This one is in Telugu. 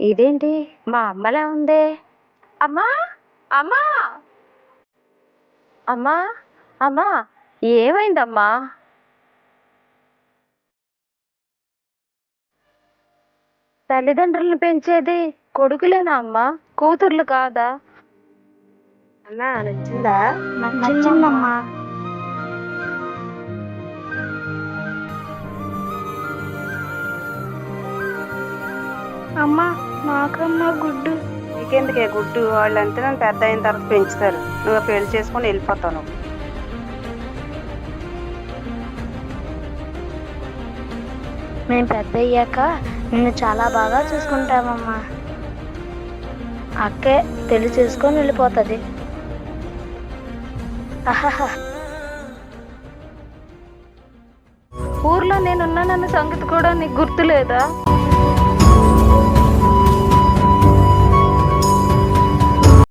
ఇదేంటి? మా అమ్మలా ఉంది. అమ్మా! అమ్మా! అమ్మా! అమ్మా! ఏమైందమ్మా? తల్లిదండ్రులను పెంచేది కొడుకులేనా అమ్మా? కూతుర్లు కాదా? అన్నా నచ్చిందా? నచ్చిందమ్మా. అమ్మా నాకమ్మా గుడ్డు. నీకెందుకే గుడ్డు? వాళ్ళంటే నన్ను పెద్ద అయిన తర్వాత పెంచుతారు. నువ్వు పెళ్ళి చేసుకొని వెళ్ళిపోతావు మేము పెద్ద అయ్యాక నిన్ను చాలా బాగా చూసుకుంటామమ్మా. అక్కే పెళ్ళి చేసుకొని వెళ్ళిపోతుంది. అహహ. ఊర్లో నేనున్నానన్న సంగతి కూడా నీకు గుర్తులేదా?